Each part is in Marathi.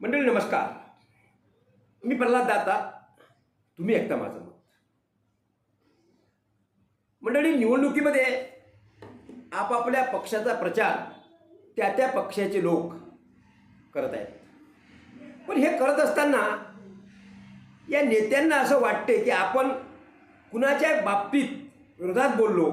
मंडळी नमस्कार. मी प्रल्हाद दाता. तुम्ही ऐकता माझं मत. मंडळी निवडणुकीमध्ये आपापल्या पक्षाचा प्रचार त्या त्या पक्षाचे लोक करत आहेत. पण हे करत असताना या नेत्यांना असं वाटते की आपण कुणाच्या बाबतीत विरोधात बोललो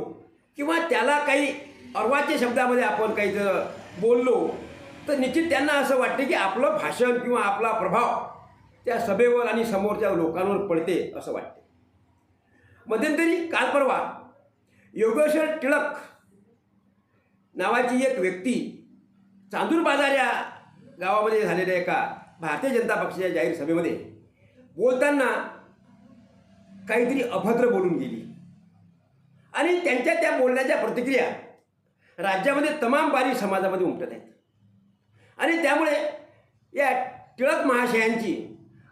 किंवा त्याला काही अर्वाच्या शब्दामध्ये आपण काही जर बोललो तर निश्चित त्यांना असं वाटते की आपलं भाषण किंवा आपला प्रभाव त्या सभेवर आणि समोरच्या लोकांवर पडते असं वाटते. मध्यंतरी काल परवा योगेश्वर टिळक नावाची एक व्यक्ती चांदूर बाजार या गावामध्ये झालेल्या एका भारतीय जनता पक्षाच्या जाहीर सभेमध्ये बोलताना काहीतरी अभद्र बोलून गेली. आणि त्यांच्या त्या बोलण्याच्या प्रतिक्रिया राज्यामध्ये तमाम बारी समाजामध्ये उमटत आहेत. आणि त्यामुळे या टिळक महाशयांची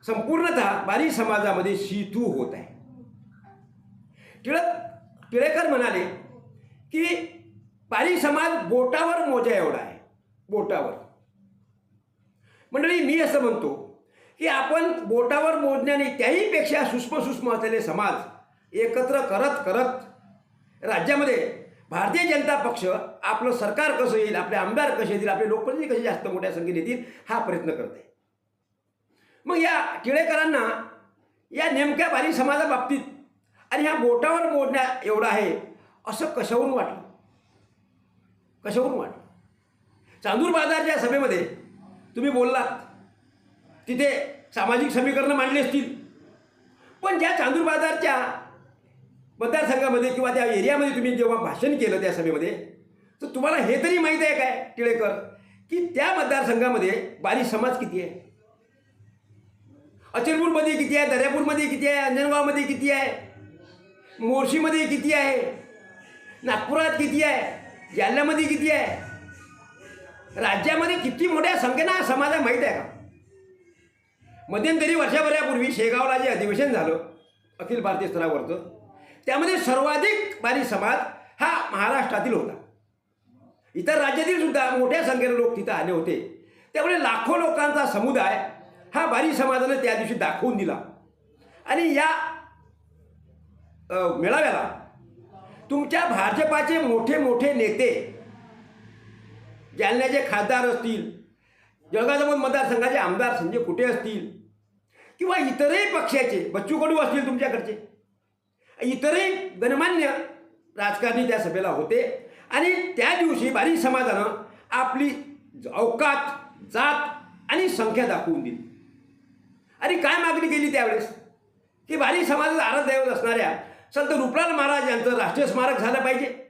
संपूर्णतः बारी समाजामध्ये शितू होत आहे. टिळक टिळेकर म्हणाले की बाली समाज बोटावर मोजा एवढा आहे बोटावर. मंडळी मी असं म्हणतो की आपण बोटावर मोजण्याने त्याहीपेक्षा सूक्ष्म सूक्ष्म असलेले समाज एकत्र करत करत राज्यामध्ये भारतीय जनता पक्ष आपलं सरकार कसं येईल आपले आमदार कसे येतील आपले लोकप्रतिनिधी कसे जास्त मोठ्या संख्येने येतील हा प्रयत्न करते. मग या टिळेकरांना या नेमक्या बाली समाजाबाबतीत आणि ह्या बोटावर मोडण्या एवढं आहे असं कशावरून वाटलं? कशावरून वाटलं? चांदूर बाजारच्या सभेमध्ये तुम्ही बोललात तिथे सामाजिक समीकरणं मांडली असतील. पण ज्या चांदूर बाजारच्या मतदारसंघामध्ये किंवा त्या एरियामध्ये तुम्ही जेव्हा भाषण केलं त्या सभेमध्ये तर तुम्हाला हे तरी माहीत आहे काय टिळेकर की त्या मतदारसंघामध्ये बारी समाज किती आहे? अचलपूरमध्ये किती आहे? दर्यापूरमध्ये किती आहे? अंजनगावमध्ये किती आहे? मोर्शीमध्ये किती आहे? नागपुरात किती आहे? जालन्यामध्ये किती आहे? राज्यामध्ये किती मोठ्या संख्येनं समाजा माहीत आहे का? मध्यंतरी वर्षाभरापूर्वी शेगावला जे अधिवेशन झालं अखिल भारतीय स्तरावरचं त्यामध्ये सर्वाधिक बारी समाज हा महाराष्ट्रातील होता. इतर राज्यातील सुद्धा मोठ्या संख्येने लोक तिथं आले होते. त्यामुळे लाखो लोकांचा समुदाय हा बारी समाजाने त्या दिवशी दाखवून दिला. आणि या मेळाव्याला तुमच्या भाजपाचे मोठे मोठे नेते जालन्याचे खासदार असतील जळगाव मतदारसंघाचे आमदार संजय कुटे असतील किंवा इतरही पक्षाचे बच्चू कडू असतील तुमच्याकडचे इतरही गणमान्य राजकारणी त्या सभेला होते. आणि त्या दिवशी बारीक समाजानं आपली अवकात जात आणि संख्या दाखवून दिली. आणि काय मागणी केली त्यावेळेस? की बारीक समाजाचा आराध्यावर असणाऱ्या संत रुपलाल महाराज यांचं राष्ट्रीय स्मारक झालं पाहिजे.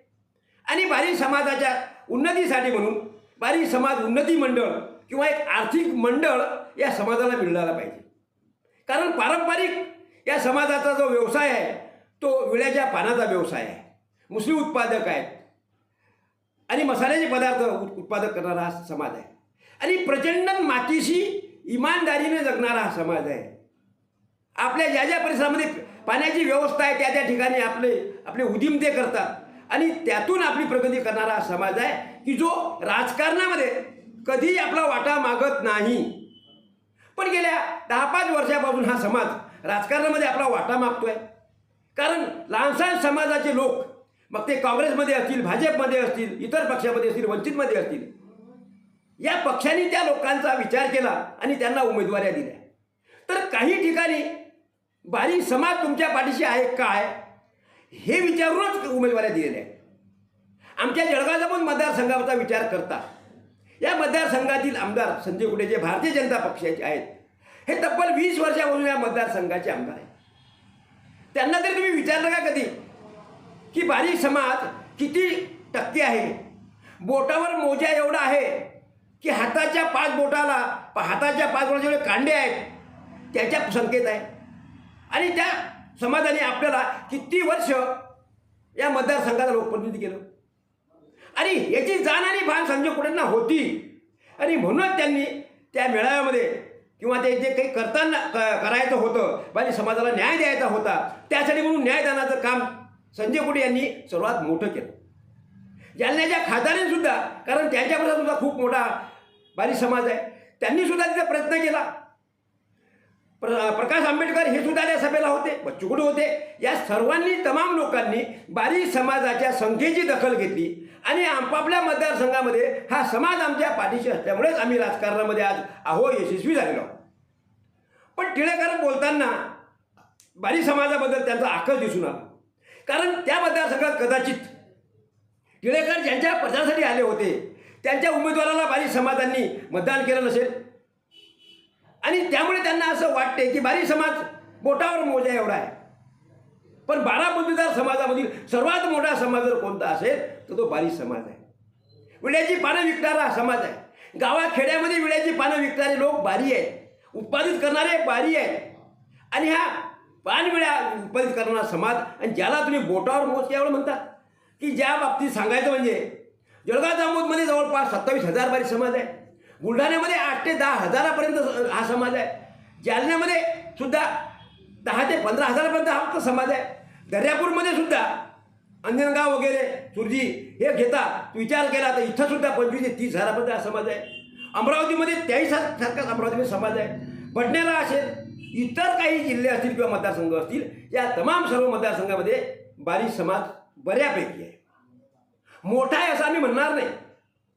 आणि बारीक समाजाच्या उन्नतीसाठी म्हणून बारीक समाज उन्नती मंडळ किंवा एक आर्थिक मंडळ या समाजाला मिळाला पाहिजे. कारण पारंपरिक या समाजाचा जो व्यवसाय आहे तो विड्याच्या पानाचा व्यवसाय आहे. मुस्लिम उत्पादक आहेत. आणि मसाल्याचे पदार्थ उत्पादक करणारा हा समाज आहे. आणि प्रचंड मातीशी इमानदारीने जगणारा हा समाज आहे. आपल्या ज्या ज्या परिसरामध्ये पाण्याची व्यवस्था आहे त्या त्या ठिकाणी आपले आपले उदीम ते करतात. आणि त्यातून आपली प्रगती करणारा हा समाज आहे की जो राजकारणामध्ये कधीही आपला वाटा मागत नाही. पण गेल्या दहा पाच वर्षापासून हा समाज राजकारणामध्ये आपला वाटा मागतो आहे कारण लहानसहान समाजाचे लोक मग ते काँग्रेसमध्ये असतील भाजपमध्ये असतील इतर पक्षामध्ये असतील वंचितमध्ये असतील या पक्षांनी त्या लोकांचा विचार केला आणि त्यांना उमेदवाऱ्या दिल्या. तर काही ठिकाणी बारी समाज तुमच्या पाठीशी आहे काय हे विचारूनच उमेदवाऱ्या दिलेल्या आहेत. आमच्या जळगाव पण मतदारसंघाचा विचार करता या मतदारसंघातील आमदार संजय कुटे जे भारतीय जनता पक्षाचे आहेत. हे तब्बल वीस वर्षापासून या मतदारसंघाचे आमदार आहेत. त्यांना तरी तुम्ही विचारलं का कधी? की बारी समाज किती टक्के आहे? बोटावर मोजा एवढा आहे की हाताच्या पाच बोटाला हाताच्या पाच बोटाचे जेवढे कांडे आहेत त्याच्या संकेत आहे. आणि त्या समाजाने आपल्याला किती वर्ष या मतदारसंघाचा लोकप्रतिनिधी केलं? आणि याची जाण आणि भान संजय कुटेंना होती. आणि म्हणूनच त्यांनी त्या मेळाव्यामध्ये किंवा ते जे काही करताना क- करायचं होतं म्हणजे समाजाला न्याय द्यायचा होता त्यासाठी म्हणून न्यायदानाचं काम संजय कुटे यांनी सर्वात मोठं केलं. जालन्याच्या खासदारांनी सुद्धा कारण त्यांच्यापासून सुद्धा खूप मोठा बाली समाज आहे त्यांनी सुद्धा तिथे प्रयत्न केला. प्र प्रकाश आंबेडकर हे सुद्धा त्या सभेला होते बच्चुकुडे होते. या सर्वांनी तमाम लोकांनी बारी समाजाच्या संख्येची दखल घेतली. आणि आपापल्या मतदारसंघामध्ये हा समाज आमच्या पाठीशी असल्यामुळेच आम्ही राजकारणामध्ये आज आहो यशस्वी झालेलो पण टिळेकर बोलताना बारी समाजाबद्दल त्यांचा आकल दिसून आला. कारण त्या मतदारसंघात कदाचित टिळेकर ज्यांच्या प्रचारासाठी आले होते त्यांच्या उमेदवाराला बारी समाजांनी मतदान केलं नसेल. आणि त्यामुळे त्यांना असं वाटते की बारी समाज बोटावर मोजा एवढा आहे. पण बारा मतदार समाजामधील सर्वात मोठा समाज जर कोणता असेल तर तो बारी समाज आहे. विड्याची पानं विकणारा समाज आहे. गावाखेड्यामध्ये विड्याची पानं विकणारे लोक बारी आहेत. उत्पादित करणारे बारी आहे. आणि हा पानविड्या उत्पादित करणारा समाज आणि ज्याला तुम्ही बोटावर मोज एवढं म्हणतात की ज्या बाबतीत सांगायचं म्हणजे जळगाव जामोदमध्ये जवळपास सत्तावीस हजार बारी समाज आहे. बुलढाण्यामध्ये आठ ते दहा हजारापर्यंत हा समाज आहे. जालन्यामध्ये सुद्धा दहा ते पंधरा हजारापर्यंत हा समाज आहे. दर्यापूरमध्ये सुद्धा अंजनगाव वगैरे सुरजी हे घेता विचार केला तर इथंसुद्धा पंचवीस ते तीस हजारापर्यंत हा समाज आहे. अमरावतीमध्ये त्याही सारखाच अमरावतीमध्ये समाज आहे. पटण्याला असेल इतर काही जिल्हे असतील किंवा मतदारसंघ असतील या तमाम सर्व मतदारसंघामध्ये बारी समाज बऱ्यापैकी आहे. मोठा आहे असं आम्ही म्हणणार नाही.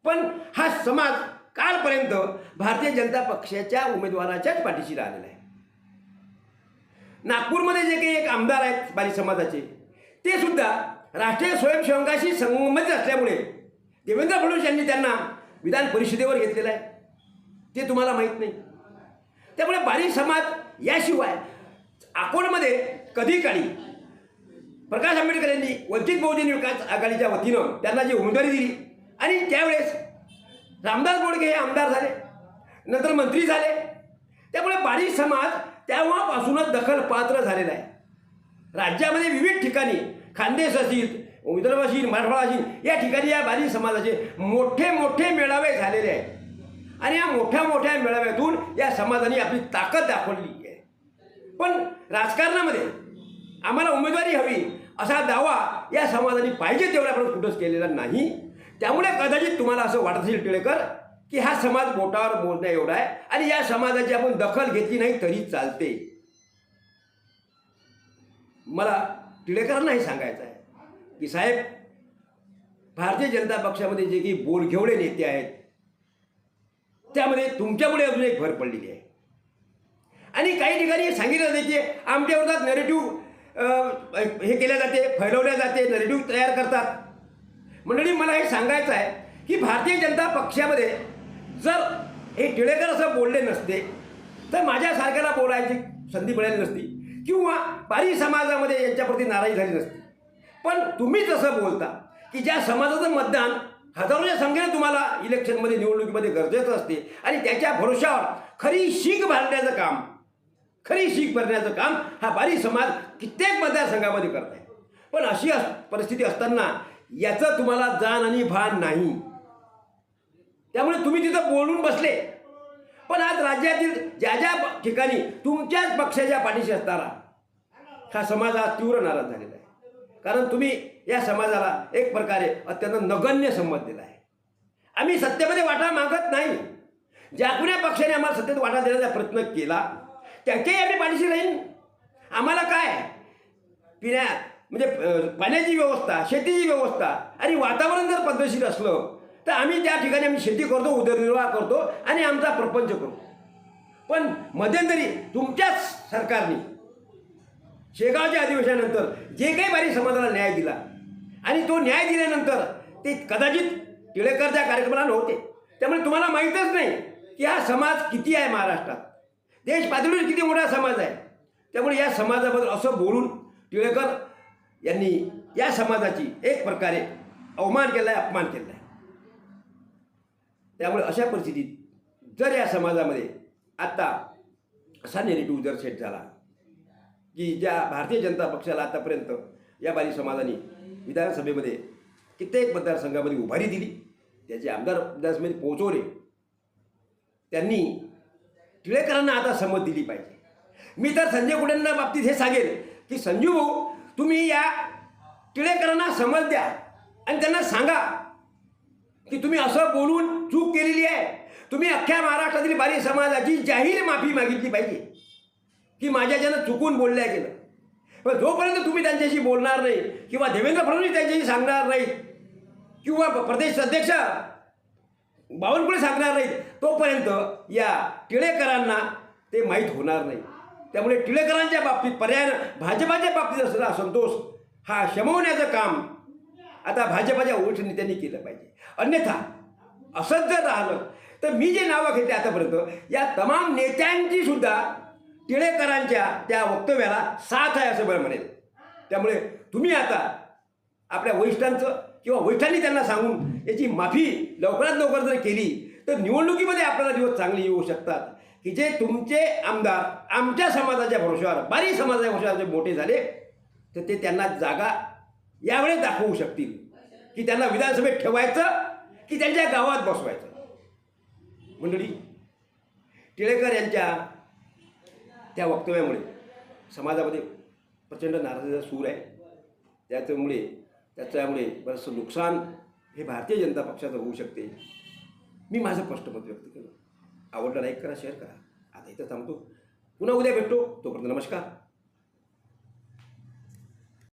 पण हा समाज कालपर्यंत भारतीय जनता पक्षाच्या उमेदवाराच्याच पाठीशी राहिलेला आहे. नागपूरमध्ये जे काही एक आमदार आहेत बाली समाजाचे ते सुद्धा राष्ट्रीय स्वयंसेवकाशी संबंधित असल्यामुळे देवेंद्र फडणवीस यांनी त्यांना विधान परिषदेवर घेतलेलं आहे. ते तुम्हाला माहीत नाही. त्यामुळे बाली समाज याशिवाय अकोटमध्ये कधी काळी प्रकाश आंबेडकर यांनी वंचित बहुजन विकास आघाडीच्या वतीनं त्यांना जी उमेदवारी दिली आणि त्यावेळेस रामदास बोडके हे आमदार झाले नंतर मंत्री झाले. त्यामुळे बाली समाज तेव्हापासूनच दखल पात्र झालेला आहे. राज्यामध्ये विविध ठिकाणी खानदेश असतील विदर्भ असेल मराठवाडा असेल या ठिकाणी या बाली समाजाचे मोठे मोठे मेळावे झालेले आहेत. आणि या मोठ्या मोठ्या मेळाव्यातून या समाजाने आपली ताकद दाखवली आहे. पण राजकारणामध्ये आम्हाला उमेदवारी हवी असा दावा या समाजाने पाहिजे तेवढ्यापर्यंत कुठंच केलेला नाही. त्यामुळे कदाचित तुम्हाला असं वाटत असेल टिळेकर की हा समाज बोटावर बोलण्या एवढा आहे आणि या समाजाची आपण दखल घेतली नाही तरी चालते. मला टिळेकरांना हे सांगायचं आहे. की साहेब भारतीय जनता पक्षामध्ये जे की बोलघेवडे नेते आहेत त्यामध्ये तुमच्यामुळे अजून एक भर पडलेली आहे. आणि काही ठिकाणी सांगितलं जाते की आमच्या विरोधात नरेटिव्ह हे केल्या जाते फैलवल्या जाते नरेटिव्ह तयार करतात. मंडळी मला हे सांगायचं आहे की भारतीय जनता पक्षामध्ये जर हे टिळेकर असं बोलले नसते तर माझ्यासारख्याला बोलायची संधी मिळाली नसती. किंवा पारी समाजामध्ये यांच्याप्रती नाराजी झाली नसती. पण तुम्ही जसं बोलता की ज्या समाजाचं मतदान हजारोच्या संख्येने तुम्हाला इलेक्शनमध्ये निवडणुकीमध्ये गरजेचं असते आणि त्याच्या भरोशावर खरी शीख भरण्याचं काम खरी शीख भरण्याचं काम हा बारी समाज कित्येक मतदारसंघामध्ये करत आहे पण अशी अस परिस्थिती असताना याचं तुम्हाला जाण आणि भान नाही. त्यामुळे तुम्ही तिथं बोलून बसले. पण आज राज्यातील ज्या ज्या ठिकाणी तुमच्याच पक्षाच्या पाठीशी असणारा हा समाज आज तीव्र नाराज झालेला आहे. कारण तुम्ही या समाजाला एक प्रकारे अत्यंत नगण्य संमत दिला आहे. आम्ही सत्तेमध्ये वाटा मागत नाही. ज्या कुण्या पक्षाने आम्हाला सत्तेत वाटा देण्याचा प्रयत्न केला त्यांच्याही आम्ही पाठीशी राहीन. आम्हाला काय? पिण्या म्हणजे पाण्याची व्यवस्था शेतीची व्यवस्था आणि वातावरण जर पद्धतशीर असलं तर आम्ही त्या ठिकाणी आम्ही शेती करतो उदरनिर्वाह करतो आणि आमचा प्रपंच करतो. पण मध्यंतरी तुमच्याच सरकारने शेगावच्या अधिवेशनानंतर जे काही बारी समाजाला न्याय दिला आणि तो न्याय दिल्यानंतर ते कदाचित टिळेकरच्या कार्यक्रमाला नव्हते. त्यामुळे तुम्हाला माहीतच नाही की हा समाज किती आहे महाराष्ट्रात. देश पातळीवर किती मोठा समाज आहे. त्यामुळे या समाजाबद्दल असं बोलून टिळेकर यांनी या समाजाची एक प्रकारे अवमान केला आहे अपमान केला आहे त्यामुळे अशा परिस्थितीत जर या समाजामध्ये आत्ता असा निगेटिव्ह जर सेट झाला की ज्या भारतीय जनता पक्षाला आतापर्यंत या बाली समाजाने विधानसभेमध्ये कित्येक मतदारसंघामध्ये उभारी दिली. त्याचे आमदार विधानसभेमध्ये पोहोचवले. त्यांनी टिळेकरांना आता समज दिली पाहिजे. मी तर संजय कुडेंना बाबतीत हे सांगेन की संजू भाऊ तुम्ही या टिळेकरांना समज द्या आणि त्यांना सांगा की तुम्ही असं बोलून चूक केलेली आहे. तुम्ही अख्ख्या महाराष्ट्रातील बारी समाजाची जाहीर माफी मागितली पाहिजे. की माझ्याच्यानं चुकून बोलल्या गेलं. पण जोपर्यंत तुम्ही त्यांच्याशी बोलणार नाही किंवा देवेंद्र फडणवीस त्यांच्याशी सांगणार नाहीत किंवा प्रदेश अध्यक्ष बावनकुळे सांगणार नाहीत तोपर्यंत या टिळेकरांना ते माहीत होणार नाही. त्यामुळे टिळेकरांच्या बाबतीत पर्याय भाजपाच्या बाबतीत असलेला असंतोष हा शमवण्याचं काम आता भाजपाच्या वरिष्ठ नेत्यांनी केलं पाहिजे. अन्यथा असंच जर राहिलं तर मी जे नावं घेते आतापर्यंत या तमाम नेत्यांची सुद्धा टिळेकरांच्या त्या वक्तव्याला साथ आहे असं बरं म्हणेल. त्यामुळे तुम्ही आता आपल्या वरिष्ठांचं किंवा वरिष्ठांनी त्यांना सांगून याची माफी लवकरात लवकर जर केली तर निवडणुकीमध्ये आपल्याला दिवस चांगले येऊ शकतात. की जे तुमचे आमदार आमच्या समाजाच्या भरोश्यावर बारी समाजाच्या भरोश्यावर जे मोठे झाले तर ते त्यांना जागा यावेळेस दाखवू शकतील. की त्यांना विधानसभेत ठेवायचं की त्यांच्या गावात बसवायचं. मंडळी टिळेकर यांच्या त्या वक्तव्यामुळे समाजामध्ये प्रचंड नाराजीचा सूर आहे. त्याच्यामुळे त्याच्यामुळे बरंचसं नुकसान हे भारतीय जनता पक्षाचं होऊ शकते. मी माझं स्पष्ट मत व्यक्त केलं आवडलं लाईक करा शेअर करा. आता इथं थांबतो. पुन्हा उद्या भेटतो. तोपर्यंत नमस्कार.